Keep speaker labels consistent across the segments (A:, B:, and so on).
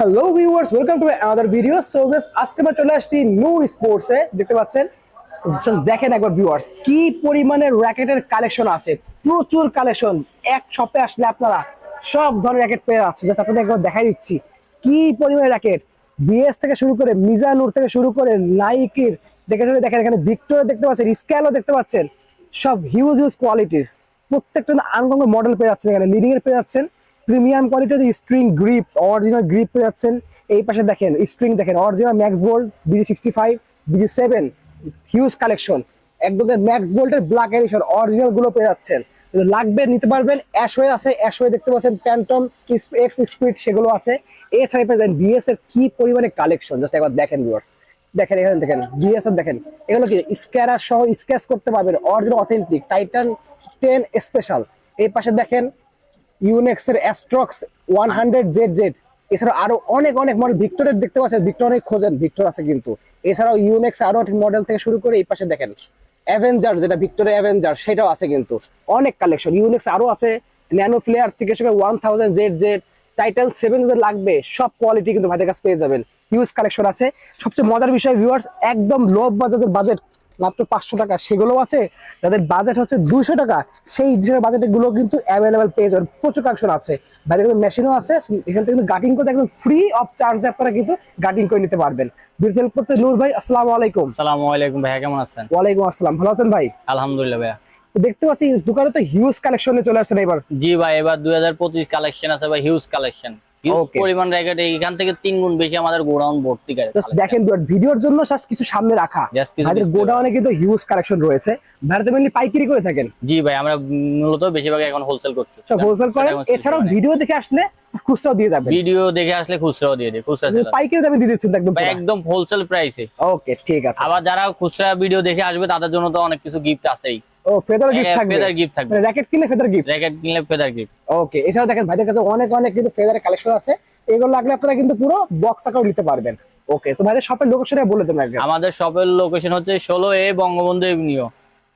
A: Hello viewers welcome to another video so base আজকে আমরা চলে আসছি নো স্পোর্টস এ দেখতে পাচ্ছেন? দেখেন একবার ভিউয়ার্স কি পরিমাণে র্যাকেটের কালেকশন আছে? প্রচুর কালেকশন এক শপে আসলে আপনারা সব ধরনের র্যাকেট পেয়ে যাচ্ছে জাস্ট আপনাদের একবার দেখাই দিচ্ছি। কি পরিমাণে র্যাকেট বিএস থেকে শুরু করে মিজানুর থেকে শুরু করে নাইকির দেখে শুনে দেখেন এখানে ভিক্টোরিয়া দেখতে পাচ্ছেন স্ক্যালও দেখতে পাচ্ছেন। সব হিউজ হিউজ কোয়ালিটির প্রত্যেকটা আনকঙ্গ মডেল পেয়ে যাচ্ছেন এখানে লিডিং এর পেয়ে যাচ্ছেন। প্রিমিয়াম কোয়ালিটির স্ট্রিং গ্রিপ অরিজিনাল গ্রিপ পেয়ে যাচ্ছেন। এই পাশে দেখেন, স্ট্রিং দেখেন original Max Bolt BG sixty five BG seven huge collection একদম ম্যাক্স বোল্টের ব্ল্যাক এডিশন অরিজিনালগুলো পেয়ে যাচ্ছেন। লাগবে, নিতে পারবেন। অ্যাশওয়ে আছে অ্যাশওয়ে দেখতে পাচ্ছেন প্যান্টম এক্স স্পিড সেগুলো আছে। এছাড়া পেয়ে বিএস এর কি পরিমাণে কালেকশন জাস্ট একবার দেখেন ভিউয়ার্স দেখেন, এখানে দেখেন বিএস এর দেখেন। এগুলো কি? স্ক্যানার সহ স্কেচ করতে পারবেন original authentic Titan ten special এই পাশে দেখেন ইউনেক্স এর Astrox one hundred Z Z এছাড়াও আরও অনেক অনেক মডেল ভিক্টরের দেখতে পাচ্ছেন ভিক্টর অনেক খোঁজেন ভিক্টর আছে কিন্তু। এছাড়াও ইউনেক্স আরও মডেল থেকে শুরু করে এই পাশে দেখেন অ্যাভেঞ্জার যেটা ভিক্টোরিয়া অ্যাভেঞ্জার সেটাও আছে কিন্তু। অনেক কালেকশন ইউনেক্স আরও আছে ন্যানো ফ্লেয়ার থেকে শুরু one thousand Z Z Titan seven যদি লাগবে, সব কোয়ালিটি কিন্তু ভাইদের কাছে পেয়ে যাবেন। হিউজ কালেকশন আছে। সবচেয়ে মজার বিষয় ভিউয়ার্স একদম লো বাজেটের বাজেট মাত্র পাঁচশো টাকা। সেগুলো আছে যাদের বাজেট হচ্ছে দুইশো টাকা সেই দুশো বাজেটেরগুলো কিন্তু অ্যাভেলেবেল পেয়ে যাবেন। প্রচুর কালেকশন আছে। বাইরে কিন্তু মেশিনও আছে এখান থেকে কিন্তু গাটিং করতে একদম ফ্রি অফ চার্জ আপনারা কিন্তু গাটিং করে নিতে পারবেন। বিরজেল করতে নূর ভাই আসসালামু আলাইকুম।
B: সালামু আলাইকুম ভাইয়া কেমন আছেন?
A: ওয়ালাইকুম আসসালাম। ভালো আছেন ভাই?
B: আলহামদুলিল্লাহ ভাইয়া।
A: দেখতে পাচ্ছি দোকানে তো হিউজ কালেকশনে চলে আসছেন এবার।
B: জি ভাই এবার দুই হাজার পঁচিশ কালেকশন আছে ভাই হিউজ কালেকশন. পরিমাণ র্যাকেট এখান থেকে তিন গুণ বেশি আমাদের গোডাউন ভর্তি করে
A: দেখেন ভিডিওর জন্য জাস্ট কিছু সামনে রাখা।
B: Display
A: গোডাউনে কিন্তু হিউজ কালেকশন রয়েছে। ভারতে মেনলি পাইকারি করে থাকেন।
B: জি ভাই আমরা মূলত বেশিরভাগ এখন হোলসেল করছি
A: সব হোলসেল করেন। এছাড়াও ভিডিও দেখে আসলে খুচরাও দিয়ে যাবেন।
B: ভিডিও দেখে আসলে খুচরাও দিয়ে দিই খুচরা
A: পাইকারি দামে দিয়ে দিচ্ছেন একদম
B: ভাই একদম হোলসেল প্রাইসে
A: ওকে ঠিক আছে।
B: আবার যারা খুচরা ভিডিও দেখে আসবে তাদের জন্য তো অনেক কিছু গিফট আছেই।
A: ও ফেদার গিফট থাকবে।
B: ফেদার গিফট থাকবে।
A: র্যাকেট কিনলে ফেদার গিফট
B: র্যাকেট কিনলে ফেদার গিফট
A: ওকে এছাড়াও দেখেন ভাইদের কাছে অনেক অনেক কিন্তু ফেদারের কালেকশন আছে। এগুলো লাগলে আপনারা কিন্তু পুরো বক্স আকার নিতে পারবেন। ওকে তো ভাইদের শপের লোকেশনটা বলে দেবেন
B: আমাদের শপের লোকেশন হচ্ছে ষোলো এ বঙ্গবন্ধু এভিনিউ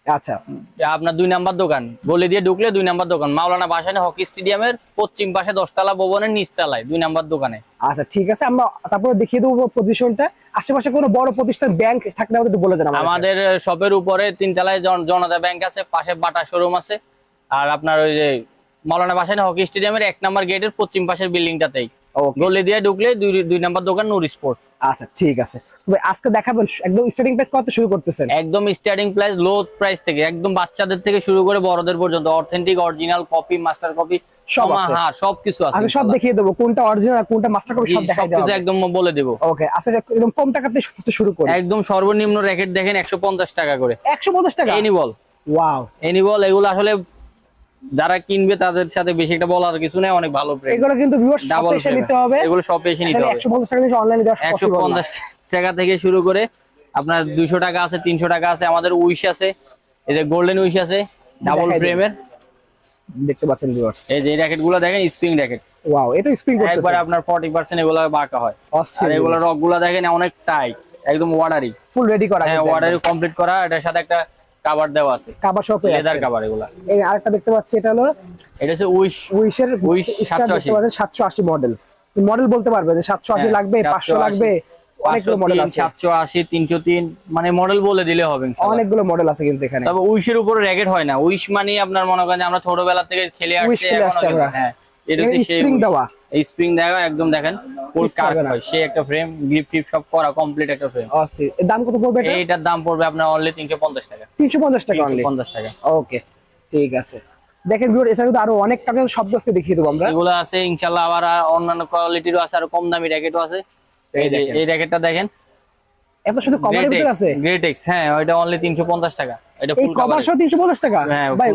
A: আচ্ছা।
B: আপনার দুই নাম্বার দোকান। গলি দিয়ে ঢুকলে দুই নাম্বার দোকান। মাওলানা বাসানে হকি স্টেডিয়ামের পশ্চিম পাশে দশতলা ভবনের নিচতলায় দুই নাম্বার দোকানে।
A: আচ্ছা ঠিক আছে আমরা তারপরে দেখিয়ে দেবো প্রতিষ্ঠানটা। আশেপাশে কোনো বড় প্রতিষ্ঠান ব্যাংক থাকলে আমাদের বলে দেন আমাদের
B: শপের উপরে তিনতলায় জন- জনতা ব্যাংক আছে পাশে বাটা শোরুম আছে। আর আপনার ওই যে মাওলানা বাসানে হকি স্টেডিয়ামের এক নাম্বার গেটের পশ্চিম পাশের বিল্ডিংটাতেই। গলি দিয়ে ঢুকলে দুই দুই নাম্বার দোকান নূর স্পোর্টস।
A: আচ্ছা ঠিক আছে। তবে আজকে দেখাবেন একদম স্টার্টিং প্রাইস কত শুরু করতেছেন?
B: একদম স্টার্টিং প্রাইস লো প্রাইস থেকে একদম বাচ্চাদের থেকে শুরু করে বড়দের পর্যন্ত authentic original copy master copy
A: সব।
B: হ্যাঁ সবকিছু আছে
A: আগে সব দেখিয়ে দেবো কোনটা অরিজিনাল আর কোনটা মাস্টার কপি সব দেখাই দেবো
B: একদম বলে দেবো।
A: ওকে আচ্ছা একদম কম টাকাতে সমস্ত শুরু করি।
B: একদম সর্বনিম্ন র্যাকেট দেখেন একশো পঞ্চাশ টাকা করে।
A: একশো পঞ্চাশ টাকা?
B: এনিবল
A: ওয়াও
B: এনিবল এগুলো আসলে যারা কিনবে তাদের সাথে বেশি একটা বলার কিছু নেই অনেক ভালো প্রেম।
A: এগুলো কিন্তু ভিউয়ার্স
B: ডাবল
A: এসে নিতে হবে।
B: এগুলো সব এসে নিতে হবে।
A: টাকা অনলাইনে দেওয়া পসিবল
B: টাকা থেকে শুরু করে আপনার দুইশো টাকা আছে তিনশো টাকা আছে আমাদের উইশ আছে। এই যে গোল্ডেন উইশ আছে ডাবল। ফ্রেমের
A: দেখতে পাচ্ছেন ভিউয়ার্স
B: এই যে র্যাকেটগুলো দেখেন স্প্রিং র্যাকেট
A: ওয়াও এটা স্প্রিং
B: একবার আপনার ফর্টি পার্সেন্ট এগুলো বাঁকা হয়। আর এগুলো দেখেন অনেক টাইট একদম ওয়াটারি
A: ফুল রেডি করা
B: হ্যাঁ ওয়াটারি কমপ্লিট করা এটার সাথে একটা কাভার দেওয়া আছে।
A: কাবার শপে
B: লেদার কাভার এগুলা।
A: এই আরেকটা দেখতে পাচ্ছি এটা হলো
B: এটা হচ্ছে উইশ
A: উইশের
B: Wish
A: স্টার দেখতে
B: 780
A: পাচ্ছেন সাতশো আশি। মডেল মডেল বলতে পারবে যে সাতশো আশি
B: হ্যাঁ,
A: লাগবে পাঁচশো লাগবে। অনেকগুলো মডেল আছে।
B: সাতশো আশি তিনশো তিন মানে মডেল বলে দিলে হবে
A: অনেকগুলো মডেল আছে কিন্তু এখানে।
B: তবে উইশের উপরে র্যাকেট হয় না। উইশ মানে আপনার মনে করেন যে আমরা ছোটবেলা থেকে খেলে আসছি
A: এখনও।
B: হ্যাঁ এটা হচ্ছে
A: দেওয়া।
B: এই স্প্রিং দেখা একদম দেখেন হয়। সেই একটা ফ্রেম গ্রিপ টিপ সব করা কমপ্লিট একটা ফ্রেম
A: অস্থির। এর দাম কত পড়বে এটা?
B: এইটার দাম পড়বে আপনার অনলি তিনশো পঞ্চাশ টাকা।
A: তিনশো পঞ্চাশ টাকা অনলি
B: পঞ্চাশ টাকা।
A: ওকে ঠিক আছে। দেখেন ভিউয়ার এছাড়া কিন্তু আরও অনেক টাকা সব আজকে দেখিয়ে দেবো আমরা।
B: এগুলো আছে ইনশাল্লাহ আবার আর অন্যান্য কোয়ালিটিরও আছে আর কম দামি র্যাকেটও আছে। এই
A: দেখেন।
B: এই র্যাকেটটা দেখেন।
A: এত শুধু কমার ভিতরে আছে?
B: গ্রেট এক্স হ্যাঁ ওইটা অনলি তিনশো পঞ্চাশ টাকা। এটা ফুল
A: কভার সহ তিনশো পঞ্চাশ টাকা?
B: হ্যাঁ,
A: ভাই।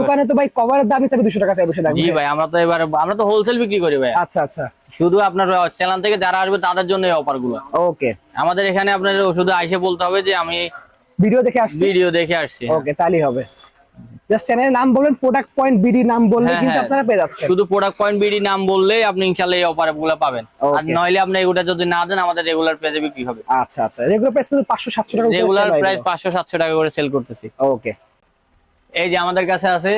A: দোকানে তো ভাই কভারের দামই থাকে দুশো টাকা চাই বসে
B: জি ভাই। আমরা তো এবার আমরা তো হোলসেল বিক্রি করি ভাই।
A: আচ্ছা আচ্ছা।
B: শুধু আপনার চ্যানেল থেকে যারা আসবে তাদের জন্য এই অফারগুলো
A: ওকে।
B: আমাদের এখানে আপনার শুধু আইসে বলতে হবে যে আমি
A: ভিডিও দেখে আসছি?
B: ভিডিও দেখে আসছি।
A: ওকে তাহলেই হবে। জাস্ট চ্যানেলের নাম বলবেন প্রোডাক্ট পয়েন্ট বিডি নাম বললে
B: হ্যাঁ,
A: কিন্তু
B: হ্যাঁ।
A: আপনারা পেয়ে যাচ্ছেন।
B: শুধু প্রোডাক্ট পয়েন্ট বিডি নাম বললে আপনি ইনশাল্লাহ এই অফারগুলো পাবেন। আর নইলে আপনি এগুলা যদি না দেন আমাদের রেগুলার প্রাইসে বিক্রি হবে।
A: আচ্ছা আচ্ছা। রেগুলার প্রাইস কিন্তু পাঁচশো সাতশো টাকা
B: রেগুলার প্রাইস পাঁচশো সাতশো টাকা করে সেল করতেছি।
A: ওকে
B: এই যে আমাদের কাছে আছে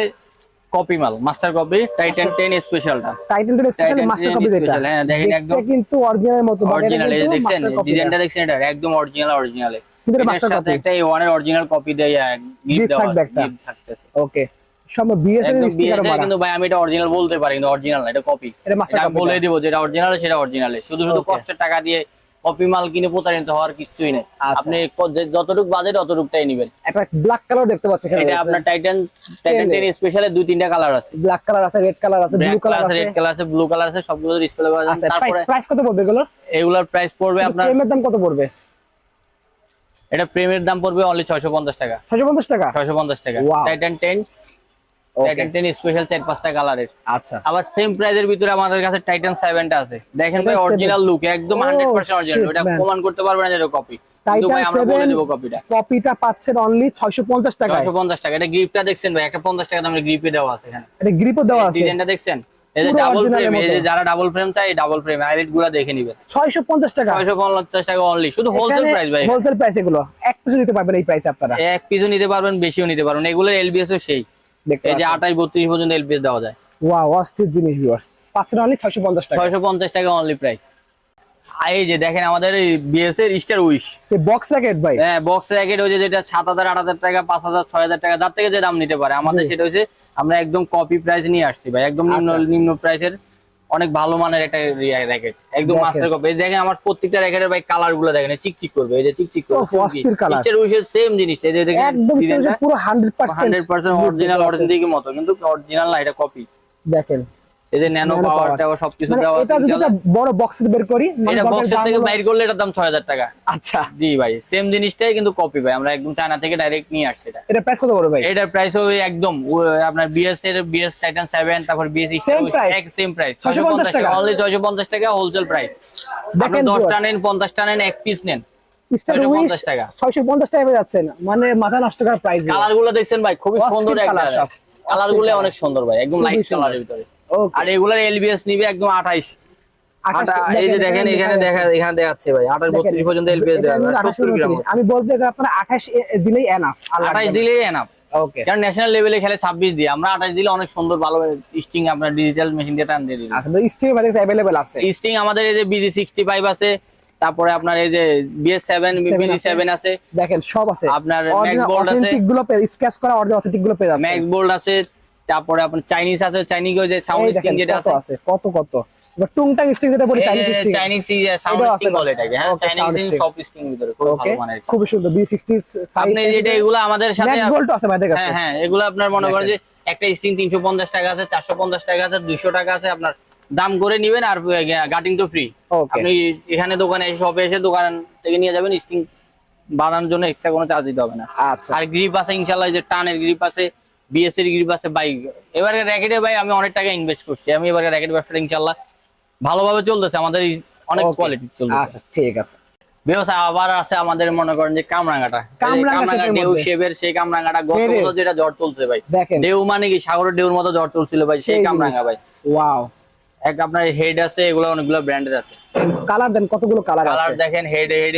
B: কপি মাল master copy Titan ten স্পেশালটা
A: title
B: ten
A: special
B: master
A: copy যেটা।
B: হ্যাঁ, দেখেন একদম
A: কিন্তু অরিজিনাল মতো
B: অরিজিনাল এই দেখছেন ডিজাইনটা। দেখছেন এটা একদম অরিজিনাল অরিজিনাল
A: এটা master
B: একটা ওয়ানের অরিজিনাল কপি দেয় গিফট
A: থাকবে একটা। ওকে সব বিএস স্টিকার মারা।
B: কিন্তু ভাই আমি এটা অরিজিনাল বলতে পারি কিন্তু অরিজিনাল না এটা কপি
A: এটা master
B: এটা বলে দিব যেটা অরিজিনাল সেটা অরিজিনাল শুধু শুধু কষ্টের টাকা দিয়ে কপি মাল কিনে প্রতারিত হওয়ার কিছুই নেই।
A: আচ্ছা।
B: আপনি ক- বাজেট অতটুকুটাই নেবেন।
A: একটা ব্ল্যাক কালার দেখতে পাচ্ছি এখানে
B: এটা আপনার টাইটান টাইটান
A: Ten এ।
B: টেন স্পেশালে দুই তিনটা কালার আছে।
A: ব্ল্যাক কালার আছে রেড কালার আছে ব্লু কালার
B: আছে রেড কালার আছে ব্লু কালার আছে সবগুলো ডিসপ্লে করা
A: আচ্ছা
B: যাবে তারপরে
A: প্রাইস কত পড়বে এগুলো
B: এগুলোর প্রাইস পড়বে আপনার
A: ফ্রেমের দাম কত পড়বে?
B: এটা প্রেমের দাম পড়বে অনলি 650 টাকা।
A: 650 টাকা?
B: 650 টাকা। টাইটান 10 টাইটান 10 স্পেশাল চার পাঁচটা কালারের
A: আচ্ছা।
B: আবার সেম প্রাইজের ভিতরে আমাদের কাছে টাইটান 7 টা আছে। দেখেন ভাই অরিজিনাল লুক একদম
A: Oh,
B: 100% অরিজিনাল
A: এটা
B: প্রমাণ করতে পারবে না যে এটা কপি
A: টাইটান
B: আমরা বলে
A: 7
B: দেব কপিটা
A: কপিটা পাচ্ছেন অনলি 650 টাকায়।
B: 650 টাকা। এটা গ্রিপটা দেখছেন ভাই একটা 50 টাকা দামের গ্রিপে দেওয়া আছে এখানে।
A: এটা গ্রিপও দেওয়া আছে।
B: ডিজাইনটা দেখছেন? এই যে ডাবল ফ্রেম এই যে যারা ডাবল ফ্রেম চাই ডাবল ফ্রেম হাইলাইটগুলো দেখে নিবেন
A: 650 টাকা।
B: 650 টাকা অনলি শুধু হোলসেল প্রাইস ভাই।
A: হোলসেল প্রাইস এগুলো। এক পিছু নিতে পারবেন এই প্রাইসে আপনারা।
B: এক পিসও নিতে পারবেন বেশিও নিতে পারবেন। এগুলো এলবিএস ও সেই। এই যে
A: পাচ্ছেন।
B: 28 32 পর্যন্ত এলবিএস দেওয়া যায়।
A: ওয়াও অস্থির জিনিস ভিউয়ার্স পাচ্ছেন অনলি 650 টাকা।
B: 650 টাকা অনলি প্রাইস এই যে দেখেন আমাদের বিএস এর স্টার উইশ
A: বক্স র্যাকেট ভাই।
B: হ্যাঁ বক্স র্যাকেট হচ্ছে যেটা সাত হাজার আট হাজার টাকা পাঁচ হাজার ছয় হাজার টাকা যার থেকে যে দাম নিতে পারে। আমাদের সেটা হচ্ছে আমরা একদম কপি প্রাইস নিয়ে আসছি ভাই একদম নিম্ন
A: আচ্ছা।
B: নিম্ন প্রাইসের অনেক ভালো মানের একটা র্যাকেট একদম
A: দেখেন।
B: মাস্টার কপি দেখেন আমার প্রত্যেকটা র্যাকেটের ভাই কালারগুলো দেখেন চিক চিকচিক করবে এই যে চিকচিক
A: করবে অস্থির কালার
B: স্টার উইশের সেম জিনিস এই যে দেখেন
A: একদম পুরো 100%
B: হান্ড্রেড পার্সেন্ট অরিজিনাল অরিজিনাল মতো কিন্তু অরিজিনাল না এটা কপি
A: দেখেন।
B: যে ন্যানো পাওয়ার। টাওয়ার সবকিছু
A: মানে
B: দেওয়া
A: এটা যদি একটা বড় বক্স বের করি মানে
B: এটা থেকে বাইর করলে এটার দাম ছয় হাজার টাকা।
A: আচ্ছা।
B: জি ভাই সেম জিনিসটাই কিন্তু কপি ভাই আমরা একদম চায়না থেকে ডাইরেক্ট নিয়ে আসছি এটা।
A: এটা প্রাইস কত পড়বে ভাই?
B: এটার প্রাইস ওই একদম আপনার বিএস এর বিএস টাইটান 7 তারপর বিএস? এক সেম প্রাইস
A: 650
B: 650 টাকা অনলি 650 টাকা হোলসেল প্রাইস আপনি
A: দেখেন
B: 10 টা নেন 50 টা নেন এক পিস নেন।
A: স্টার
B: 650
A: উইশ
B: টাকা।
A: 650 টাকা মানে মাথা নষ্ট করার প্রাইস
B: কালারগুলো দেখছেন ভাই খুবই সুন্দর। কালারগুলো অনেক সুন্দর ভাই একদম লাইট। কালারের ভিতরে। আর এগুলার এলবিএস নিবে একদম 28 আটা এই যে দেখেন এখানে দেখা এখানে দেখাচ্ছে ভাই 28 32 পর্যন্ত এলবিএস দেওয়া আছে, 70 গ্রাম
A: আমি বলবো এটা আপনার 28 এ- দিলেই এনাফ
B: 28 দিলেই এনাফ
A: ওকে
B: কারণ ন্যাশনাল লেভেলে খেলে 26 দিয়ে আমরা 28 দিলে অনেক সুন্দর ভালো স্টিং আপনার ডিজিটাল মেশিন দিয়ে টান দিয়ে দিই
A: আচ্ছা স্টিম ভাই अवेलेबल আছে
B: স্টিং আমাদের এই যে বিজি সিক্সটি ফাইভ আছে তারপরে আপনার এই যে বিএস সেভেন বিজি
A: আছে।
B: সেভেন আছে
A: দেখেন সব আছে
B: আপনার MacBoard আছে।
A: অথেন্টিক গুলো স্কেচ করা অরিজিনাল অথেন্টিক গুলো পেয়ে যাচ্ছে
B: ম্যাক বোল্ড আছে তারপরে আপনার চাইনিজ আছে চাইনিজ যে সাউন্ড স্টিং যেটা আছে।
A: আছে কত কত। টুংটাং স্টিং যেটা বলি
B: Chinese string
A: Chinese sound
B: string বলে এটাকে হ্যাঁ চাইনিজ
A: sting।
B: সব স্টিং ভিতরে খুব ভালো মানের
A: খুব সুন্দর B60
B: আপনি যেটা এগুলো আমাদের সাথে
A: ম্যাক্স ভোল্ট আছে ভাইদের কাছে।
B: হ্যাঁ হ্যাঁ এগুলো আপনার মনে করেন যে একটা স্টিং তিনশো পঞ্চাশ টাকা আছে চারশো পঞ্চাশ টাকা আছে দুইশো টাকা আছে আপনার দাম করে নিবেন আর গাটিং তো ফ্রি আপনি এখানে দোকানে এসে শপে এসে দোকান থেকে নিয়ে যাবেন স্টিং বানানোর জন্য এক্সট্রা কোনো চার্জ দিতে হবে না।
A: আচ্ছা।
B: আর গ্রিপ আছে ইনশাল্লাহ এই যে টানের গ্রিপ আছে গ্রিপ আছে এবারে র্যাকেটে ভাই আমি অনেক টাকা ইনভেস্ট করছি। আমি এবারে র্যাকেট ব্যবসাটা ইনশাল্লাহ ভালোভাবে চলতেছে আমাদের অনেক কোয়ালিটি চলতেছে।
A: আচ্ছা ঠিক আছে।
B: ব্যবসা আবার আছে আমাদের মনে করেন যে কামরাঙ্গাটা।
A: কামরাঙ্গা
B: কামরাঙ্গা
A: সেটার
B: ঢেউ
A: মধ্যে।
B: শেপের সেই কামরাঙ্গাটা গত বছর যেটা জ্বর ভাই। ঢেউ মানে কি? সাগরের ঢেউর মতো জ্বর তুলছিল ভাই সেই কামরাঙ্গা ভাই।
A: ওয়াও
B: এক আপনার হেড আছে এগুলো অনেকগুলো ব্র্যান্ডের আছে।
A: কালার দেন কতগুলো কালার
B: কালার দেখেন হেড হেড।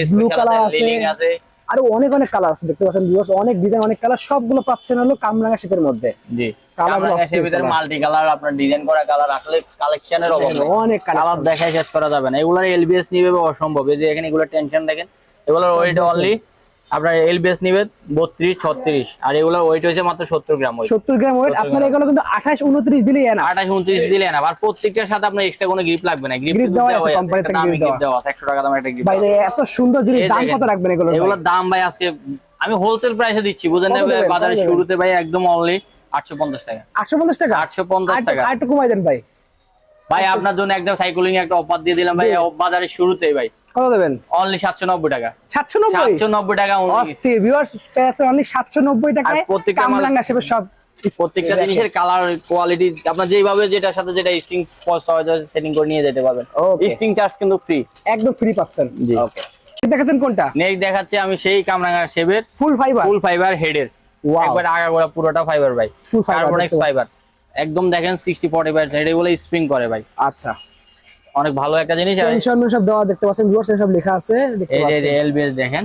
B: লিলিং আছে।
A: আরও অনেক অনেক কালার আছে দেখতে পাচ্ছেন ভিউয়ার্স অনেক ডিজাইন অনেক কালার সবগুলো পাচ্ছেন হলো কামরাঙ্গা শেপের মধ্যে।
B: জি। মাল্টি কালার আপনার ডিজাইন করা কালার আসলে কালেকশনের অভাব নেই।
A: অনেক
B: কালার দেখায় শেষ করা যাবে না। এগুলা এলবিএস নিবে অসম্ভব। এই যে এখানে এগুলো টেনশন দেখেন এগুলোর ওয়েট অনলি আপনার এলবিএস নিবে বত্রিশ ছত্রিশ। আর এগুলো ওয়েট হয়েছে মাত্র সত্তর গ্রাম
A: সত্তর গ্রাম ওয়েট
B: 70
A: আপনার। এগুলো কিন্তু আঠাশ উনত্রিশ এনা
B: আঠাশ উনত্রিশ দিলে না আর প্রত্যেকটার সাথে আপনার এক্সট্রা কোনো গ্রিপ লাগবে না। গ্রিপ
A: দেওয়া আছে, company থেকে
B: গ্রিপ
A: দেওয়া।
B: আছে একশো টাকা দামের একটা গ্রিপ
A: ভাই এত সুন্দর জিনিস দাম কত রাখবেন এগুলো
B: এগুলোর দাম ভাই আজকে আমি হোলসেল প্রাইসে দিচ্ছি বুঝেন না? বাজারের শুরুতে ভাই একদম অনলি আটশো পঞ্চাশ টাকা।
A: আটশো পঞ্চাশ টাকা?
B: আটশো পঞ্চাশ টাকা।
A: আর একটু কমাই দেন ভাই।
B: ভাই আপনার জন্য একদম সাইক্লিং একটা অফার দিয়ে দিলাম ভাই। বাজারের শুরুতেই ভাই।
A: কত দেবেন?
B: অনলি সাতশো নব্বই টাকা।
A: সাতশো নব্বই?
B: সাতশো নব্বই টাকা only।
A: অস্থির ভিউয়ার্স অনলি সাতশো নব্বই টাকায়
B: আর প্রত্যেকটা মাল-
A: কামরাঙ্গা সব
B: প্রত্যেকটা জিনিসের কালার কোয়ালিটি আপনার যেভাবে যেটার সাথে যেটা স্টিং সেটিং করে নিয়ে যেতে পারবেন। চার্জ কিন্তু ফ্রি
A: একদম ফ্রি পাচ্ছেন।
B: জি।
A: ওকে দেখাচ্ছেন কোনটা?
B: নেক্সট দেখাচ্ছি আমি সেই কামরাঙ্গা শেপের
A: ফুল ফাইবার
B: ফুল ফাইবার হেডের. একবার আগাগোড়া পুরোটা ফাইবার ভাই। কার্বনেক্স ফাইবার একদম দেখেন সিক্সটি ফর্টি ফাইভ হেড এগুলো স্প্রিং করে ভাই।
A: আচ্ছা।
B: অনেক ভালো একটা জিনিস
A: টেনশন সব দেওয়া দেখতে পাচ্ছেন ভিউয়ার্স সব লেখা আছে দেখতে
B: এই যে
A: পাচ্ছেন।
B: এলবিএস দেখেন।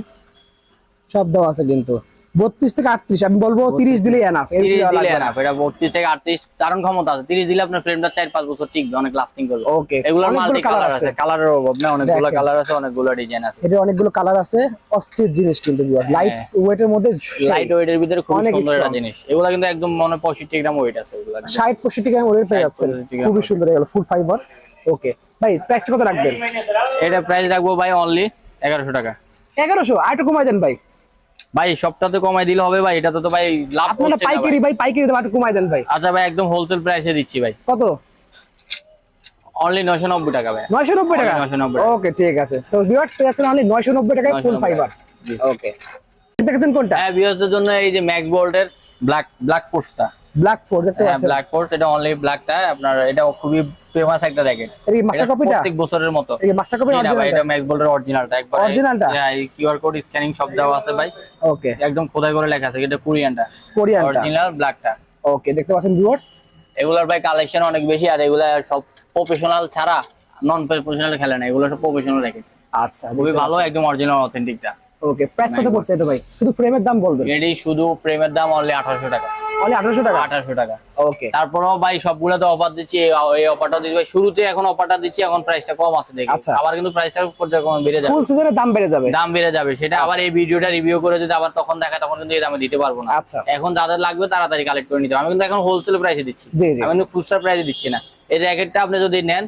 A: সব দেওয়া আছে কিন্তু। বত্রিশ থেকে আটত্রিশ আমি বলব তিরিশ দিলেই এনাফ এর
B: তিরিশ
A: বেশি দেওয়া
B: দিলে
A: লাগবে না।
B: না এটা বত্রিশ থেকে আটত্রিশ কারণ ক্ষমতা আছে। তিরিশ দিলে আপনার ফ্রেমটা চার পাঁচ বছর টিকবে অনেক লাস্টিং করবে।
A: ওকে
B: এগুলোর
A: অনেকগুলো
B: মাল্টি
A: কালার আছে
B: কালারের অভাব না অনেকগুলো কালার আছে অনেকগুলো ডিজাইন আছে।
A: এটার অনেকগুলো কালার আছে অস্থির জিনিস কিন্তু লাইট ওয়েটের মধ্যে
B: লাইট ওয়েটের ভিতরে খুব সুন্দর একটা জিনিস। এগুলো কিন্তু একদম মনে পঁয়ষট্টি গ্রাম ওয়েট আছে এগুলো।
A: ষাট পঁয়ষট্টি গ্রাম ওয়েট পেয়ে
B: 60 65 গ্রাম
A: খুবই সুন্দর এগুলো ফুল ফাইবার ওকে ভাই প্রাইসটা কত রাখবেন?
B: এটা প্রাইস রাখব ভাই অনলি এগারোশো টাকা।
A: এগারোশো? আর একটু কমাই দেন ভাই।
B: ভাই সবটাতে কমাই দিলে হবে ভাই এটা তো ভাই লাভ
A: আপনারা। পাইকারি ভাই। পাইকারি দাম একটু কমাই দেন ভাই।
B: আচ্ছা ভাই একদম হোলসেল প্রাইসে দিচ্ছি ভাই।
A: কত?
B: অনলি নয়শো নব্বই টাকা ভাই।
A: নয়শো নব্বই টাকা?
B: 990
A: ওকে ঠিক আছে। তো ভিউয়ার্স পেয়ে অনলি নয়শো নব্বই টাকায় ফুল ফাইবার ওকে দেখেছেন কোনটা?
B: হ্যাঁ ভিউয়ার্সদের জন্য এই যে ম্যাক্স বোল্টের ব্ল্যাক ব্ল্যাক ফোর্সটা
A: ব্ল্যাক ফোর দেখতে
B: হ্যাঁ
A: পাচ্ছেন?
B: ব্ল্যাক ফোর্স এটা অনলি ব্ল্যাকটা আপনার এটা খুবই ফেমাস একটা র্যাকেট
A: এই মাস্টার কপিটা
B: প্রত্যেক বছরের মতো।
A: এই মাস্টার কপি
B: ভাই এটা ম্যাক্স বোল্টের অরিজিনালটা একবার
A: Originalটা?
B: হ্যাঁ কিউআর কোড স্ক্যানিং সব দেওয়া আছে ভাই।
A: ওকে
B: একদম খোদাই করে লেখা আছে এটা কোরিয়ানটা।
A: কোরিয়ানটা
B: অরিজিনাল ব্ল্যাকটা
A: ওকে দেখতে পাচ্ছেন ভিউয়ার্স
B: এগুলোর ভাই কালেকশন অনেক বেশি আর এগুলা সব প্রফেশনাল ছাড়া নন প্রফেশনাল খেলে না এগুলো সব প্রফেশনাল র্যাকেট
A: আচ্ছা
B: খুবই ভালো একদম অরিজিনাল অথেন্টিকটা
A: ওকে প্রাইস কত পড়ছে এটা ভাই? শুধু ফ্রেমের দাম বলবেন।
B: এটি শুধু প্রেমের দাম অনলি আঠারোশো টাকা।
A: অনলি আঠারোশো টাকা?
B: আঠারোশো টাকা।
A: ওকে
B: তারপরেও ভাই সবগুলোতে অফার দিচ্ছি এই- অফারটা দিচ্ছি। ভাই শুরুতে এখন অফারটা দিচ্ছি এখন প্রাইসটা কম আছে দেখি।
A: আচ্ছা।
B: আবার কিন্তু প্রাইসটা পর্যায়ক্রমে বেড়ে যাবে।
A: ফুল সিজনের দাম বেড়ে যাবে।
B: দাম বেড়ে যাবে সেটা আবার এই ভিডিওটা রিভিউ করে যদি আবার তখন দেখা তখন কিন্তু এই দামে দিতে পারব না।
A: আচ্ছা।
B: এখন যাদের লাগবে তাড়াতাড়ি কালেক্ট করে নিতে আমি কিন্তু এখন হোলসেল প্রাইসে দিচ্ছি। আমি কিন্তু খুচরা প্রাইসে দিচ্ছি না। এই জ্যাকেটটা আপনি যদি নেন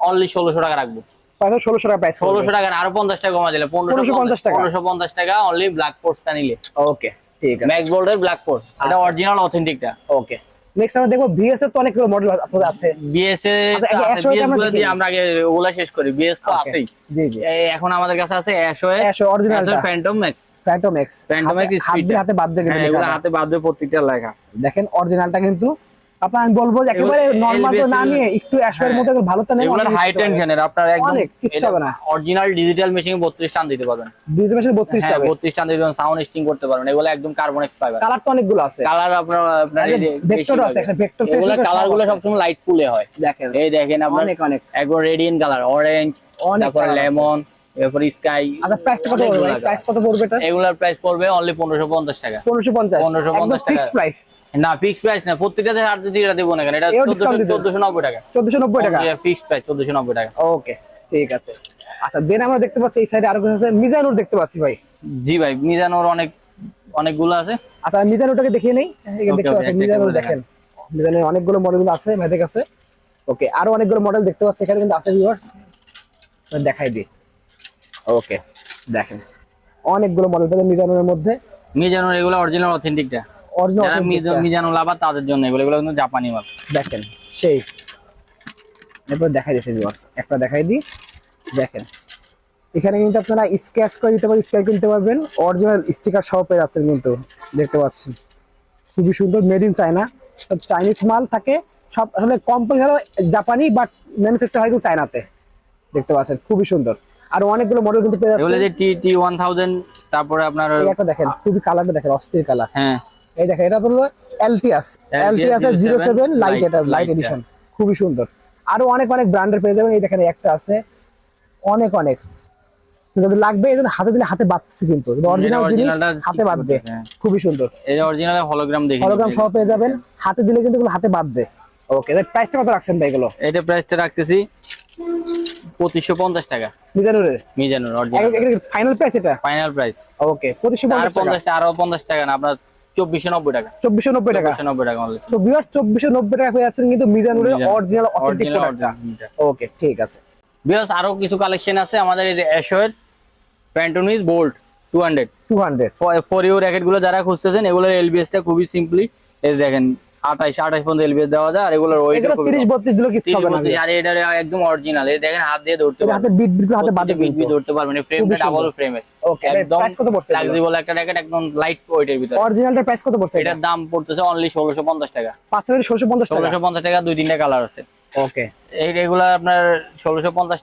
B: অনলি ষোলোশো টাকা রাখব।
A: ষোলোশো টাকা প্রাইস
B: ষোলোশো টাকা না, পঞ্চাশ টাকা কমা দিলে। পনেরোশো
A: 1550 টাকা।
B: পনেরোশো পঞ্চাশ টাকা অনলি ব্ল্যাক নিলে।
A: ওকে ঠিক আছে।
B: ম্যাক্স বোল্ডের ব্ল্যাক পোর্স এটা
A: আচ্ছা।
B: অরিজিনাল অথেন্টিকটা
A: ওকে নেক্সট আমরা দেখব ভিএস এর তো অনেকগুলো মডেল আপনাদের আছে।
B: বিএসএ
A: আচ্ছা,
B: গুলো দিয়ে আমরা আগে ওগুলা শেষ করি। বিএস তো আছেই।
A: জি জি।
B: এখন আমাদের কাছে আছে অ্যাশোয়ে
A: Asho original টা।
B: Phantom max
A: Phantom X
B: Phantom X
A: হাতে বাদ দিয়ে
B: হ্যাঁ এগুলো হাতে বাঁধবে প্রত্যেকটা লেখা।
A: দেখেন অরিজিনালটা কিন্তু আপনার আমি বলব যে একেবারে
B: এগুলো
A: তো না নিয়ে একটু অ্যাশোয়ের
B: হ্যাঁ।
A: মধ্যে ভালোটা নেন
B: এগুলোর হাই টেনশনের আপনার একদম
A: কিচ্ছু হবে না।
B: অরিজিনাল ডিজিটাল মেশিন 32 টান দিতে পারবেন।
A: বত্রিশ
B: হ্যাঁ
A: টাকা
B: 32 টান দিতে পারবেন সাউন্ড স্টিং করতে পারবেন এগুলো একদম ফাইবার
A: কালার তো অনেকগুলো আছে।
B: কালার আপনার আপনার
A: ভেক্টর আছে একটা ভেক্টর
B: এগুলো কালারগুলো সবসময় লাইট ফুলে হয়।
A: দেখেন।
B: এই দেখেন আপনার
A: অনেক অনেক।
B: একবার রেডিয়েন্ট কালার অরেঞ্জ তারপর লেমন এরপর স্কাই
A: আচ্ছা প্রাইসটা কত পড়বে প্রাইস কত পড়বে এটা?
B: এগুলোর প্রাইস পড়বে অনলি 1550 টাকা।
A: পনেরোশো পঞ্চাশ?
B: 1550
A: একদম
B: টাকা।
A: ফিক্সড প্রাইস
B: না প্রাইস না প্রত্যেকটাতে আর দিটা দেবো না কেন এটা
A: এও discount দিতে হবে।
B: 1490 টাকা।
A: টাকা?
B: ফিক্স প্রাইস 1490 টাকা।
A: ওকে ঠিক আছে। আচ্ছা দেন আমরা দেখতে পাচ্ছি এই সাইডে আরও কিছু আছে। মিজানুর দেখতে পাচ্ছি ভাই।
B: জি ভাই মিজানোর অনেক অনেকগুলো আছে।
A: আচ্ছা মিজানুরটাকে দেখিয়ে নেই। এখানে দেখতে পাচ্ছেন মিজানুর দেখেন। মিজানের অনেকগুলো মডেল আছে ভাইদের কাছে। ওকে আরও অনেকগুলো মডেল দেখতে পাচ্ছি এখানে কিন্তু আছে ভিউয়ার্স দেখাই দিই। ওকে দেখেন। অনেকগুলো মডেল পেয়েছে মিজানুরের মধ্যে।
B: মিজানোর এগুলো অরিজিনাল অথেন্টিকটা
A: অরিজিনাল
B: যারা লাভার তাদের জন্য এগুলো। এগুলো কিন্তু জাপানি মাল
A: দেখেন সেই। এরপর দেখাই দিয়েছে ভিউয়ার্স একটা দেখাই দিই। দেখেন। এখানে কিন্তু আপনারা স্কেচ করে দিতে কিনতে পারবেন। অরিজিনাল স্টিকার সহ পেয়ে যাচ্ছেন কিন্তু। দেখতে পাচ্ছেন। খুবই সুন্দর মেড ইন চায়না সব চাইনিজ মাল থাকে। সব আসলে কোম্পানি জাপানি বাট ম্যানুফ্যাকচার হয় কিন্তু চায়নাতে দেখতে পাচ্ছেন। খুবই সুন্দর। আর অনেকগুলো মডেল কিন্তু পেয়ে
B: এগুলো
A: যাচ্ছে
B: যে টি টি ওয়ান থাউজেন্ড তারপরে আপনার
A: এই একটা দেখেন খুবই কালারটা দেখেন অস্থির কালার
B: হ্যাঁ।
A: এই দেখেন এটা হলো এলটিএস এলটিএস এর জিরো সেভেন লাইট এটা লাইট এডিশন খুবই সুন্দর। আরও অনেক অনেক ব্র্যান্ডের পেয়ে যাবেন। এই দেখেন একটা আছে। অনেক অনেক। যদি লাগবে জন্য হাতে দিলে হাতে বাঁধছে কিন্তু। অরিজিনাল জিনিস হাতে বাঁধবে।
B: হ্যাঁ।
A: খুবই সুন্দর।
B: এই অরিজিনাল হলোগ্রাম দেখি
A: হলোগ্রাম সহ পেয়ে যাবেন। হাতে দিলে কিন্তু এগুলো হাতে বাঁধবে। ওকে প্রাইসটা কত রাখছেন ভাই এগুলো?
B: এটা প্রাইসটা রাখতেছি। পঁচিশশো পঞ্চাশ টাকা।
A: মিজানুরের
B: মিজানোর অরিজিনাল
A: ফাইনাল প্রাইস এটা?
B: ফাইনাল প্রাইস
A: ওকে পঁচিশশো
B: আর
A: পঞ্চাশ টাকা।
B: পঞ্চাশ আরও পঞ্চাশ টাকা না আপনার চব্বিশশো নব্বই টাকা।
A: চব্বিশশো নব্বই টাকা?
B: চব্বিশশো নব্বই টাকা only।
A: তো চব্বিশশো নব্বই টাকা পেয়ে যাচ্ছেন কিন্তু মিজানুরের Mizanur.
B: Original
A: authentic
B: original।
A: Okay ঠিক আছে।
B: বিকজ আরও কিছু কালেকশন আছে আমাদের এই যে অ্যাশোয়ের প্যান্টোনিস bolt two
A: hundred two
B: hundred four U র্যাকেটগুলো যারা খুঁজতেছেন এগুলোর এলবিএস টা খুবই সিম্পলি এই দেখেন আঠাইশ আঠাইশ পর্যন্ত এলবিএস দেওয়া যায় আর এগুলোর ওয়েট
A: হবে না
B: আর এটা একদম অরিজিনাল এই দেখেন হাত দিয়ে ধরতে
A: হাতে বিট বিট হাতে
B: বিট ধরতে পারবেন ফ্রেমটা ডাবল ফ্রেমের
A: ওকে
B: একদম
A: প্রাইস কত পড়ছে
B: ফ্লেক্সিবল একটা র্যাকেট একদম লাইট ওয়েটের ভিতরে।
A: অরিজিনালটার প্রাইস কত পড়ছে
B: এটার দাম পড়তেছে অনলি ষোলোশো পঞ্চাশ টাকা। দুই তিনটা কালার আছে।
A: ওকে
B: এই আপনার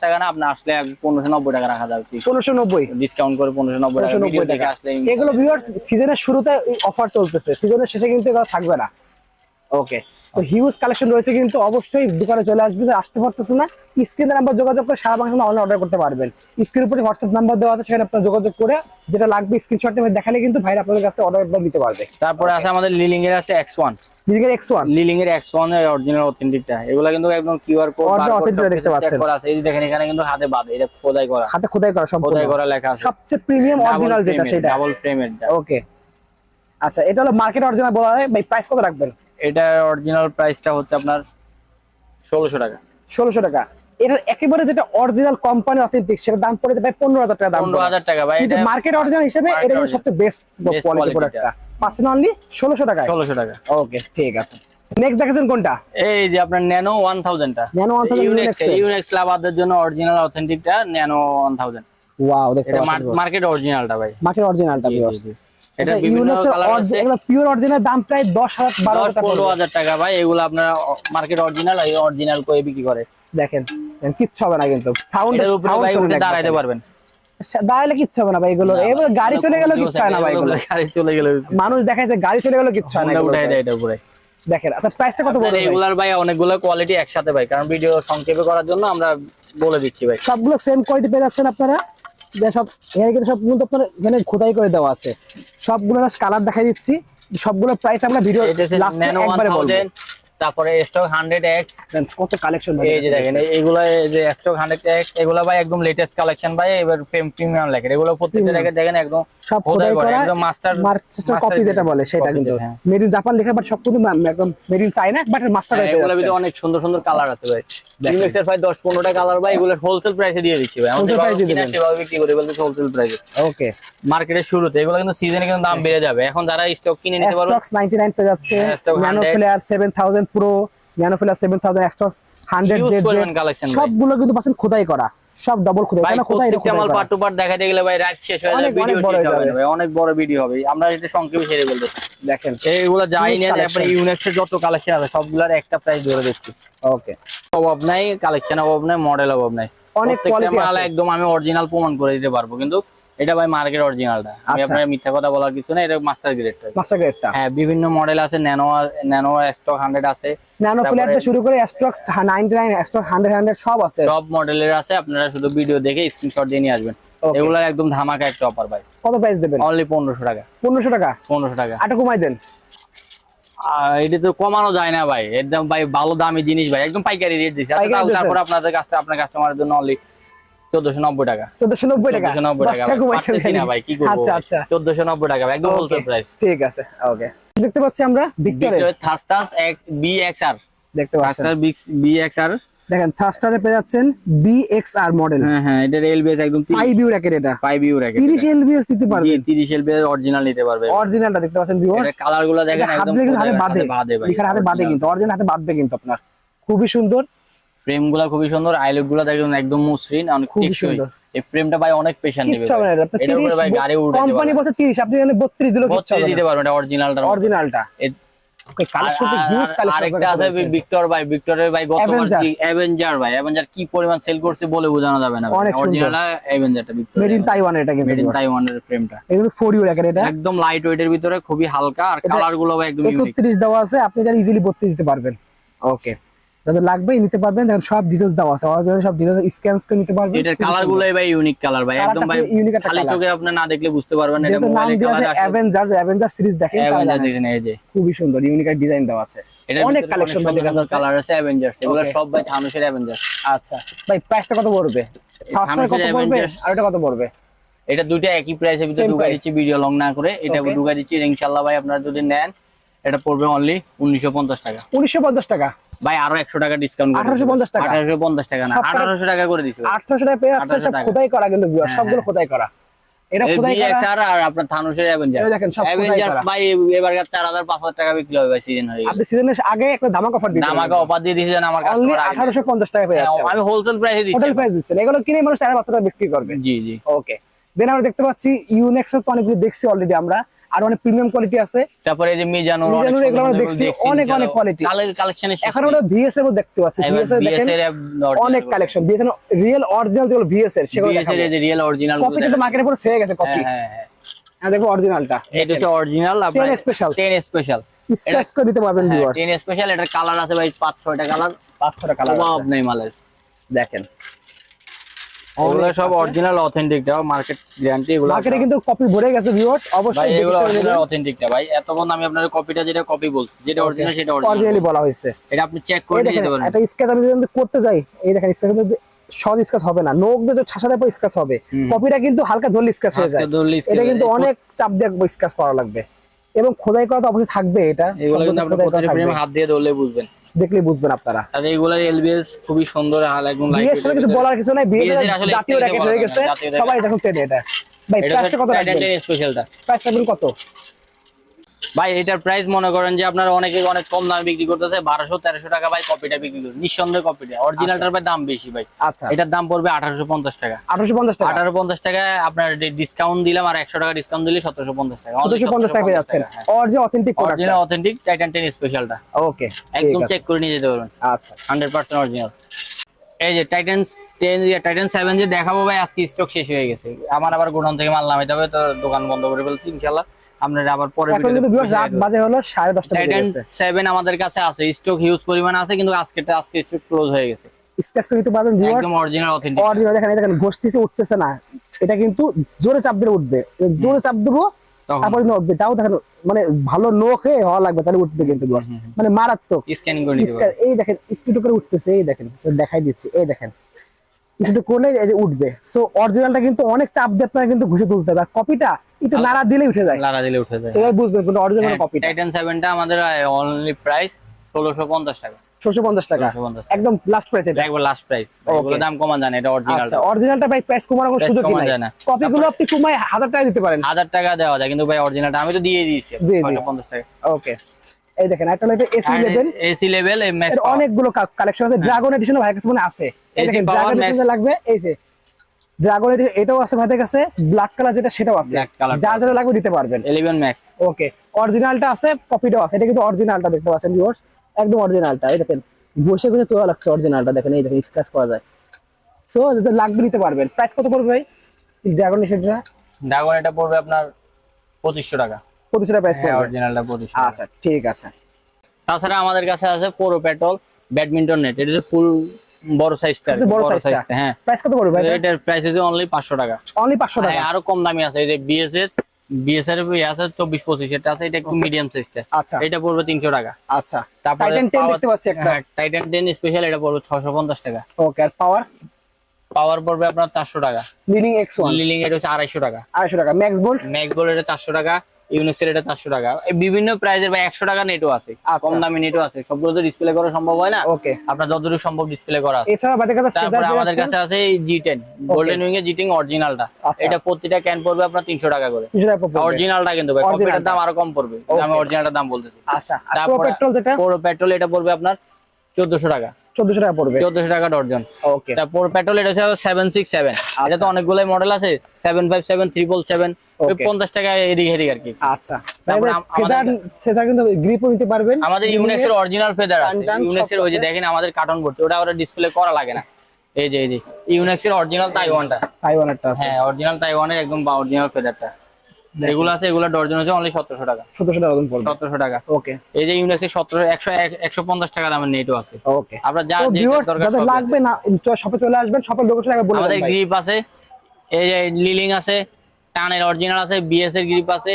B: টাকা না আপনি আসলে পনেরোশো নব্বই টাকা রাখা যাবে।
A: পনেরোশো নব্বই।
B: ডিসকাউন্ট করে পনেরোশো নব্বই টাকা
A: পনেরোশো
B: ভিডিও
A: নব্বই
B: দেখে আসলে
A: এগুলো ভিউয়ার্স সিজনের শুরুতে অফার চলতেছে। সিজনের শেষে কিন্তু এগুলো থাকবে না। ওকে তো হিউজ কালেকশন রয়েছে কিন্তু অবশ্যই দোকানে চলে আসবেন আসতে পারতেছে না। স্ক্রিনের নাম্বার যোগাযোগ করে সারা বাংলা অনলাইন অর্ডার করতে পারবেন। স্ক্রিনের উপরে হোয়াটসঅ্যাপ নাম্বার দেওয়া আছে সেখানে আপনার যোগাযোগ করে যেটা লাগবে স্ক্রিনশট নেবে দেখালে কিন্তু ভাইরা আপনাদের কাছে অর্ডার দিতে পারবে।
B: তারপরে আছে আমাদের লিলিং এর আছে এক্স ওয়ান
A: দিদিকে এক্স ওয়ান
B: লিলিং এর এক্স ওয়ানের অরিজিনাল অথেন্টিকটা এগুলো কিন্তু একদম কিউআর কোড
A: Original authentic দেখতে পাচ্ছেন।
B: করা আছে। এই যে দেখেন এখানে কিন্তু হাতে বাঁধে এটা খোদাই করা।
A: হাতে খোদাই করা সম্পূর্ণ।
B: খোদাই করা লেখা আছে।
A: সবচেয়ে প্রিমিয়াম অরিজিনাল যেটা সেটা।
B: ডাবল ফ্রেমের
A: ওকে আচ্ছা এটা হলো মার্কেট অরিজিনাল বলা হয়। ভাই প্রাইস কত রাখবেন?
B: এটার অরিজিনাল প্রাইসটা হচ্ছে আপনার ষোলোশো টাকা।
A: ষোলোশো টাকা। এটার একেবারে যেটা অরিজিনাল কোম্পানি অথেন্টিক সেটার দাম পড়ে যাবে পনেরো হাজার টাকা দাম
B: পনেরো। হাজার টাকা ভাই
A: কিন্তু
B: এটা
A: মার্কেট অরিজিনাল হিসেবে এটা হলো সবচেয়ে বেস্ট কোয়ালিটি প্রোডাক্টটা
B: টা।
A: পাচ্ছেন অনলি ষোলোশো টাকায়?
B: ষোলোশো টাকা।
A: ওকে ঠিক আছে। নেক্সট দেখেছেন কোনটা?
B: এই যে আপনার ন্যানো ওয়ান থাউজেন্ডটা
A: Nano 1000 Unex এর।
B: ইউনেক্স লাভারদের জন্য অরিজিনাল অথেন্টিকটা ন্যানো ওয়ান থাউজেন্ড
A: ওয়াও দেখতে
B: মার্কেট অরিজিনালটা ভাই।
A: মার্কেট অরিজিনালটা ভিউয়ার্স।
B: এটা
A: এগুলো পিওর অরিজিনাল দাম প্রায় দশ হাজার বারো
B: দশ
A: হাজার টাকা
B: পনেরো
A: পড়বে।
B: হাজার টাকা ভাই এগুলো আপনার মার্কেট অরিজিনাল এই অরিজিনাল করে বিক্রি করে?
A: দেখেন কিচ্ছু হবে না কিন্তু। সাউন্ড
B: উঠে দাঁড়াইতে পারবেন।
A: দাঁড়াইলে কিচ্ছু হবে না ভাই এগুলো। এবার গাড়ি চলে গেল কিচ্ছু হয় না ভাই এগুলো
B: গাড়ি চলে গেলে
A: মানুষ দেখাচ্ছে গাড়ি চলে গেল কিচ্ছু হয় না।
B: উঠাই দেয় এটা উপরে।
A: দেখেন আচ্ছা প্রাইসটা কত বলব
B: রেগুলার ভাই? অনেকগুলো কোয়ালিটি একসাথে ভাই কারণ ভিডিও সংক্ষেপে করার জন্য আমরা বলে দিচ্ছি ভাই।
A: সবগুলো সেম কোয়ালিটি পেয়ে যাচ্ছেন আপনারা? সব এখানে কিন্তু সব কিন্তু আপনার এখানে খোদাই করে দেওয়া আছে। সবগুলো জাস্ট কালার দেখাই দিচ্ছি। সবগুলো প্রাইস আমরা ভিডিও লাস্টে একবারে বলব।
B: তারপরে স্টক হান্ড্রেড এক্স
A: কত কালেকশন
B: এই যে দেখেন এই- এইগুলা যে স্টক হান্ড্রেড এক্স এগুলা ভাই একদম লেটেস্ট কালেকশন ভাই এবার প্রিমিয়াম লেখেন। এগুলো প্রত্যেকটা। দেখেন দেখেন একদম
A: সব
B: খোদাই করা, একদম মাস্টার
A: মাস্টার কপি যেটা বলে সেটা কিন্তু
B: হ্যাঁ।
A: মেড ইন জাপান লেখা বাট সব কিন্তু একদম made in China but master
B: হ্যাঁ, এগুলোর ভিতরে অনেক সুন্দর সুন্দর কালার আছে ভাই। ইউনিক্সের ভাই দশ পনেরোটা কালার ভাই এগুলো হোলসেল প্রাইসে দিয়ে দিচ্ছি ভাই।
A: Price এ দিবেন।
B: সেভাবে বিক্রি করি বলতে হোলসেল প্রাইসে
A: ওকে
B: মার্কেটের শুরুতে এগুলো কিন্তু সিজনে কিন্তু দাম বেড়ে যাবে। এখন যারা স্টক কিনে নিতে পারবে
A: স্টক্স 99 পেয়ে যাচ্ছে।
B: হ্যাঁ, nano
A: flare 7000 pro nano flare 7000 stocks 100
B: Huge Z.
A: সবগুলো কিন্তু পাচ্ছেন খোদাই করা। সব ডাবল খোদাই কেন খোদাই এটা
B: প্রত্যেকটা মাল পার্ট টু পার্ট দেখাতে গেলে ভাই রাত শেষ হয়ে যাবে ভিডিও শেষ হবে ভাই অনেক বড় ভিডিও হবে। আমরা এটা সংক্ষেপে ছেড়ে বলতে
A: দেখেন
B: এই এগুলো যাই
A: Huge
B: নেন তারপরে
A: collection।
B: ইউনেক্স এর যত কালেকশন আছে সবগুলোর একটা প্রাইস ধরে দিচ্ছি।
A: ওকে
B: অভাব নাই কালেকশন অভাব নাই মডেল অভাব নাই।
A: অনেক
B: মাল একদম আমি অরিজিনাল প্রমাণ করে দিতে পারব কিন্তু এটা ভাই মার্কেট অরিজিনালটা আমি
A: আচ্ছা।
B: আপনার মিথ্যা কথা বলার কিছু না এটা মাস্টার গ্রেডটা
A: মাস্টার গ্রেডটা
B: হ্যাঁ বিভিন্ন মডেল আছে ন্যানো ন্যানো স্টক হান্ড্রেড আছে।
A: ন্যানো ফ্লেয়ার থেকে শুরু করে স্টক্স 99 স্টক 100 100 সব আছে।
B: সব মডেলের আছে আপনারা শুধু ভিডিও দেখে স্ক্রিনশট দিয়ে নিয়ে আসবেন. এগুলোর একদম ধামাকা একটা অফার ভাই।
A: কত প্রাইস দেবেন?
B: অনলি পনেরোশো টাকা।
A: 1500 টাকা?
B: পনেরোশো টাকা।
A: আটা কমাই দেন।
B: এটা তো কমানো যায় না ভাই। একদম ভাই ভালো দামি জিনিস ভাই। একদম পাইকারি রেট দিচ্ছে
A: পাইকারি দিছেন?
B: তারপর আপনাদের কাছে আপনার কাস্টমারের জন্য অনলি চোদ্দশো নব্বই টাকা।
A: 1490 টাকা?
B: টাকা
A: দশ টাকা কমাইছেন
B: না ভাই কি করব?
A: আচ্ছা আচ্ছা।
B: টাকা একদম হোলসেল প্রাইস
A: ঠিক আছে ওকে দেখতে পাচ্ছি আমরা ভিক্টরের
B: থাস্টাস এক বি এক্স আর
A: দেখতে পাচ্ছেন।
B: থাস্টাস বি
A: দেখেন থার্স্টারে পেয়ে যাচ্ছেন বিএক্সআর মডেল
B: হ্যাঁ হ্যাঁ এটার এলবিএস একদম
A: 5 ইউ র্যাকেট এটা।
B: ফাইভ ইউ রেখে
A: 30 এলবিএস দিতে পারবেন
B: তিরিশ এলবিএস অরিজিনাল নিতে পারবে।
A: অরিজিনালটা দেখতে পাচ্ছেন ভিউয়ার্স
B: দেখেন
A: হাত
B: একদম
A: বাঁধে। কিন্তু অরিজিনাল হাতে বাঁধবে কিন্তু আপনার। খুবই সুন্দর।
B: ফ্রেমগুলা খুবই সুন্দর আইলেটগুলা দেখুন একদম মসৃণ অনেক টেকসই।
A: সুন্দর।
B: এই ফ্রেমটা ভাই অনেক পেশান নেবে এটার উপরে ভাই। গাড়ি উঠে
A: কোম্পানি বলছে 30 আপনি এখানে 32 দিলেও কিচ্ছু
B: বত্রিশ
A: হবে
B: দিতে পারবেন এটা অরিজিনালটা
A: অরিজিনালটা
B: ভিক্টর ভাই ভিক্টরের ভাই গতবার। কি অ্যাভেঞ্জার ভাই অ্যাভেঞ্জার কি পরিমাণ সেল করছে বলে বোঝানো যাবে না। অরিজিনাল অ্যাভেঞ্জারটা ভিক্টর
A: মেড ইন তাইওয়ান এটা কিন্তু
B: মেড ইন তাইওয়ানের ফ্রেমটা
A: এগুলো 4 ইউ এটা।
B: একদম লাইট ওয়েটের ভিতরে খুবই হালকা আর কালারগুলো ভাই একদম ইউনিক
A: 31 দেওয়া আছে আপনি এটা ইজিলি 32 দিতে পারবেন। ওকে যাদের লাগবে নিতে পারবেন। দেখেন সব ডিটেইলস দেওয়া আছে। অরিজিনাল সব ডিটেইলস স্ক্যান করে নিতে পারবেন।
B: এটার কালার গুলোই ভাই ইউনিক কালার ভাই। একদম ভাই
A: unique একটা
B: খালি চোখে আপনি না দেখলে বুঝতে পারবেন না এটা মোবাইলে
A: আছে
B: কালার আসে।
A: অ্যাভেঞ্জার্স অ্যাভেঞ্জার সিরিজ দেখেন তাহলে
B: অ্যাভেঞ্জার দেখেন এই যে।
A: খুবই সুন্দর ইউনিক একটা ডিজাইন দেওয়া আছে।
B: এটার
A: অনেক কালেকশন দেখা
B: সুন্দর কালার আছে। অ্যাভেঞ্জার্স এগুলো সব ভাই থানুসের অ্যাভেঞ্জার্স
A: আচ্ছা। ভাই প্রাইসটা কত পড়বে? ফার্স্টার কত পড়বে? আর এটা কত পড়বে?
B: এটা দুইটা একই প্রাইসের ভিতরে ঢুকাই দিচ্ছি ভিডিও লং না করে। এটা. ঢুকাই দিচ্ছি ইনশাআল্লাহ ভাই আপনারা যদি নেন এটা পড়বে অনলি উনিশশো পঞ্চাশ টাকা।
A: 1950 টাকা।
B: ভাই আরও একশো টাকা ডিসকাউন্ট
A: 1850 টাকা?
B: আঠারোশো পঞ্চাশ টাকা না আঠারোশো টাকা করে দিচ্ছি
A: 800 টাকা পেয়ে যাচ্ছে সব খোদাই করা কিন্তু
B: হ্যাঁ,
A: সবগুলো
B: হ্যাঁ।
A: খোদাই করা। এটা খোদাই করা।
B: আর আপনার থানুসের অ্যাভেঞ্জার
A: দেখেন, সব খোদাই
B: ভাই এবার চার হাজার পাঁচ হাজার টাকা বিক্রি হবে ভাই সিজন হয়ে
A: আপনি সিজনের আগে একটা ধামাকা অফার
B: দিয়ে দিয়েছেন আমার
A: অনলি
B: কাস্টমার
A: 1850 টাকা পেয়ে যাচ্ছে।
B: আমি হোলসেল প্রাইসে দিচ্ছি।
A: হোটেল প্রাইস দিচ্ছেন। এগুলো কিনে মানুষ টাকা বিক্রি করবে।
B: জি জি।
A: ওকে দেন আমরা দেখতে পাচ্ছি ইউনেক্সের তো অনেকগুলো দেখছি অলরেডি আমরা। আর অনেক প্রিমিয়াম কোয়ালিটি আছে।
B: তারপরে এই যে মিজানুর
A: মিজানুর এগুলো আমরা দেখছি, অনেক অনেক কোয়ালিটি।
B: কালের কালেকশনের শেষ
A: এখন। আমরা ভিএস এর দেখতে পাচ্ছি ভিএস এর দেখেন অনেক কালেকশন ভিএস রিয়েল অরিজিনাল যেগুলো ভিএস এর সেগুলো
B: এই যে রিয়েল অরিজিনাল
A: কপিটা তো মার্কেটে পুরো ছেয়ে গেছে কপি
B: হ্যাঁ হ্যাঁ হ্যাঁ।
A: হ্যাঁ দেখো অরিজিনালটা
B: এটা হচ্ছে অরিজিনাল আপনার
A: 10 special।
B: 10 স্পেশাল
A: স্ক্র্যাচ করে দিতে পারবেন ভিউয়ার্স
B: টেন স্পেশাল এটার কালার আছে ভাই পাঁচ ছয়টা কালার
A: পাঁচ ছটা কালার
B: অভাব নেই মালের।
A: দেখেন।
B: এগুলো সব। অরিজিনাল অথেন্টিকটা মার্কেট গ্যারান্টি এগুলো
A: মার্কেটে কিন্তু কপি ভরে গেছে অবশ্যই
B: এগুলো অরিজিনাল। অথেন্টিকটা ভাই। এতক্ষণ আমি আপনার কপিটা যেটা কপি বলছি যেটা অরিজিনাল সেটা অরিজিনালি
A: বলা হয়েছে।
B: এটা আপনি চেক করে পারেন
A: একটা স্কেচ আমি যদি করতে যাই এই দেখেন স্কেচ কিন্তু সহজ স্কেচ হবে না। দিয়ে যে ছাসাতে পর স্কেচ হবে। কপিটা কিন্তু হালকা ধরলে স্কেচ হয়ে যায়। এটা কিন্তু অনেক চাপ দিয়ে স্কেচ করা লাগবে। এবং খোদাই করা তো অবশ্যই থাকবে এটা।
B: এগুলো কিন্তু আপনি
A: থাকবে।
B: ফ্রেম হাত দিয়ে ধরলে বুঝবেন।
A: দেখলে বুঝবেন আপনারা।
B: আর এগুলার এলবিএস খুবই সুন্দর হাল একদম লাইট
A: বিএস কিছু বলার কিছু নাই বিএস
B: BS এর আসলে
A: জাতীয় র্যাকেট হয়ে গেছে সবাই দেখুন চেনে এটা। ভাই প্রাইসটা কত রাখবেন?
B: স্পেশালটা
A: প্রাইস কত?
B: ভাই এটার প্রাইস মনে করেন যে আপনারা অনেকে অনেক কম দামে বিক্রি করতেছে বারোশো তেরোশো টাকা ভাই কপিটা বিক্রি করে নিঃসন্দেহে কপিটা অরিজিনালটার ভাই দাম বেশি ভাই।
A: আচ্ছা।
B: এটার দাম পড়বে আঠারোশো পঞ্চাশ টাকা।
A: আঠারোশো পঞ্চাশ টাকা?
B: আঠারো পঞ্চাশ টাকা আপনার ডিসকাউন্ট দিলাম আর একশো টাকা ডিসকাউন্ট দিলে সতেরোশো পঞ্চাশ টাকা।
A: সতেরোশো পঞ্চাশ টাকা পেয়ে যাচ্ছেন। Original authentic product
B: original authentic Titan ten স্পেশালটা
A: okay
B: একদম চেক করে নিয়ে যেতে পারবেন।
A: আচ্ছা।
B: হান্ড্রেড পার্সেন্ট অরিজিনাল এই যে টাইটান টেন টাইটান সেভেন যে দেখাবো ভাই আজকে স্টক শেষ হয়ে গেছে। আমার আবার গোডাউন থেকে মাল নামাইতে হবে তো দোকান বন্ধ করে ফেলছি ইনশাল্লাহ আপনারা আবার পরে
A: এখন কিন্তু রাত বাজে হলো সাড়ে দশটা বেজে গেছে।
B: সেভেন আমাদের কাছে আছে। স্টক হিউজ পরিমাণ আছে কিন্তু আজকে আজকে স্টক ক্লোজ হয়ে গেছে।
A: করে নিতে পারবেন ভিউয়ার্স
B: একদম অরিজিনাল অথেন্টিক
A: অরিজিনাল দেখেন ঘষতেছে উঠতেছে না। এটা কিন্তু জোরে চাপ দিলে উঠবে। জোরে চাপ দেবো তারপরে উঠবে। তাও দেখেন মানে ভালো নোক হয়ে হওয়া লাগবে তাহলে উঠবে কিন্তু। মানে মারাত্মক।
B: স্ক্যানিং করে
A: এই দেখেন একটু একটু করে উঠতেছে এই দেখেন দেখাই দিচ্ছি এই দেখেন। একটু এই যে উঠবে। সো অরিজিনালটা কিন্তু অনেক চাপ দিয়ে আপনারা কিন্তু ঘুষে তুলতে হবে। আর কপিটা একটু নাড়া দিলে উঠে যায়।
B: লারা দিলে উঠে যায়।
A: সেটাই বুঝবেন কিন্তু অরিজিনাল কপিটা
B: টাইটান আমাদের অনলি প্রাইস ষোলোশো পঞ্চাশ টাকা।
A: ছশো পঞ্চাশ টাকা। একদম লাস্ট প্রাইস এটা।
B: একবার লাস্ট প্রাইস এগুলো দাম কমা জানে এটা অরিজিনাল
A: আচ্ছা অরিজিনালটা ভাই প্রাইস কোনো সুযোগ নাই?
B: না।
A: কপিগুলো আপনি কমায় হাজার টাকা দিতে পারেন।
B: টাকা দেওয়া যায় কিন্তু ভাই অরিজিনালটা আমি তো দিয়ে দিয়েছি। টাকা।
A: ওকে এই দেখেন একটা হলো এসি লেভেল
B: এসি লেভেল
A: এর অনেকগুলো কালেকশন আছে। ড্রাগন এডিশন ভাইয়ের কাছে মনে আছে। এই দেখেন ড্রাগন এডিশন লাগবে এই যে। ড্রাগন এডিশন এটাও আছে ভাইদের কাছে ব্ল্যাক কালার যেটা সেটাও আছে।
B: Color
A: যা লাগবে দিতে পারবেন।
B: ইলেভেন ম্যাক্স
A: ওকে অরিজিনালটা আছে কপিটাও আছে। এটা কিন্তু অরিজিনালটা দেখতে পাচ্ছেন ভিউয়ার্স একদম অরিজিনালটা এই দেখেন। বসে বসে তোলা লাগছে অরিজিনালটা দেখেন এই দেখেন স্ক্র্যাচ করা যায়। সো যদি লাগবে নিতে পারবেন। প্রাইস কত পড়বে ভাই? ড্রাগন এডিশনটা
B: ড্রাগন এটা পড়বে আপনার পঁচিশশো টাকা।
A: পঁচিশ প্রাইস
B: অরিজিনালটা
A: আচ্ছা ঠিক আছে।
B: তাছাড়া আমাদের কাছে আছে পোরো পেট্রোল ব্যাডমিন্টন নেট এটা ফুল বড় সাইজটা
A: বড় সাইজটা
B: হ্যাঁ।
A: প্রাইস কত পড়বে ভাই
B: এটার প্রাইস হচ্ছে অনলি পাঁচশো টাকা।
A: অনলি পাঁচশো টাকা?
B: আরও কম দামি আছে এই যে বিএস এর বিএস এর ইয়ে আছে চব্বিশ পঁচিশ এটা আছে এটা একটু মিডিয়াম সাইজটা
A: আচ্ছা।
B: এটা পড়বে তিনশো টাকা।
A: আচ্ছা।
B: তারপরে
A: টাইটান টেন দেখতে পাচ্ছি একটা।
B: টাইটান টেন স্পেশাল এটা পড়বে ছশো পঞ্চাশ টাকা।
A: ওকে আর পাওয়ার
B: পাওয়ার পড়বে আপনার চারশো টাকা।
A: লিনিং এক্স ওয়ান
B: লিলিং এটা হচ্ছে আড়াইশো টাকা।
A: আড়াইশো টাকা। ম্যাক্স বোল্ট
B: ম্যাক্স বল এটা চারশো টাকা। ইউনিক্সের এটা চারশো টাকা। বিভিন্ন প্রাইজের বা একশো টাকা নেটও আছে।
A: আচ্ছা।
B: কম দামি নেটও আছে। সবগুলো তো ডিসপ্লে করা সম্ভব হয় না?
A: ওকে।
B: আপনার যতদূর সম্ভব ডিসপ্লে করা আছে। তারপরে আমাদের কাছে আছে জি টেন গোল্ডেন উইং এর জি টেন অরিজিনালটা। এটা প্রতিটা ক্যান পড়বে আপনার তিনশো টাকা করে। অরিজিনালটা কিন্তু ভাই কপিটার দাম আরও কম পড়বে। আমি. অরিজিনালটার দাম বলতেছি।
A: আচ্ছা।
B: তারপরে
A: পেট্রোল যেটা?
B: পেট্রোল এটা পড়বে আপনার চোদ্দশো টাকা।
A: চোদ্দশো টাকা পড়বে।
B: চোদ্দশো টাকা ডর্জন
A: ওকে
B: তারপর পেট্রোল এটা হচ্ছে সেভেন সিক্স সেভেন এটা তো অনেকগুলোই মডেল আছে seven five seven triple seven
A: Okay.
B: পঞ্চাশ টাকা এদিক হেদিক আর কি।
A: আচ্ছা। ফেদার সেটা কিন্তু গ্রিপও নিতে পারবেন।
B: আমাদের ইউনিক্স এর অরিজিনাল ফেদার আছে। এর ওই যে দেখেন আমাদের কার্টন ভর্তি ওটা ওরা ডিসপ্লে করা লাগে না। এই যে এই যে ইউনিক্স এর অরিজিনাল তাইওয়ানটা
A: তাইওয়ান একটা আছে।
B: হ্যাঁ অরিজিনাল তাইওয়ানের একদম বা অরিজিনাল ফেদারটা এগুলো আছে এগুলো ডর্জন অনলি সতেরোশো টাকা।
A: সতেরোশো টাকা দাম পড়বে
B: সতেরোশো টাকা।
A: ওকে
B: এই যে ইউনিক্স এর সতেরো একশো একশো পঞ্চাশ টাকা দামের নেটও আছে।
A: ওকে
B: আপনার যা দরকার।
A: লাগবে না শপে চলে আসবেন শপের লোকেশন আগে বলে
B: আমাদের গ্রিপ আছে এই যে লিলিং আছে টানের অরিজিনাল আছে বিএস এর গ্রিপ আছে।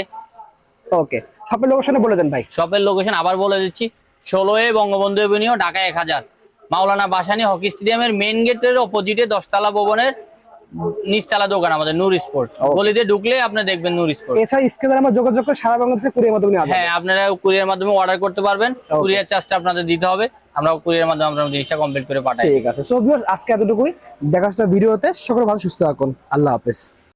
A: ওকে শপের লোকেশনে বলে দেন ভাই।
B: শপের লোকেশন আবার বলে দিচ্ছি ষোলো এ বঙ্গবন্ধু এভিনিউ ঢাকা এক হাজার। মাওলানা বাসানি হকি স্টেডিয়ামের মেইন গেটের অপোজিটে দশতলা ভবনের নিচতলা দোকান আমাদের নূর স্পোর্টস। গলিতে ঢুকলে আপনি দেখবেন নূর স্পোর্টস।
A: এছাড়া স্ক্রিনে আমরা যোগাযোগ করে সারা বাংলাদেশে কুরিয়ার মাধ্যমে
B: হ্যাঁ আপনারা কুরিয়ার মাধ্যমে অর্ডার করতে পারবেন। কুরিয়ার চার্জটা আপনাদের দিতে হবে। আমরা কুরিয়ার মাধ্যমে আমরা জিনিসটা কমপ্লিট করে পাঠাই।
A: ঠিক আছে। সো ভিউয়ার্স আজকে এতটুকুই। দেখা ভিডিওতে। সকলে ভালো সুস্থ থাকুন। আল্লাহ হাফেজ।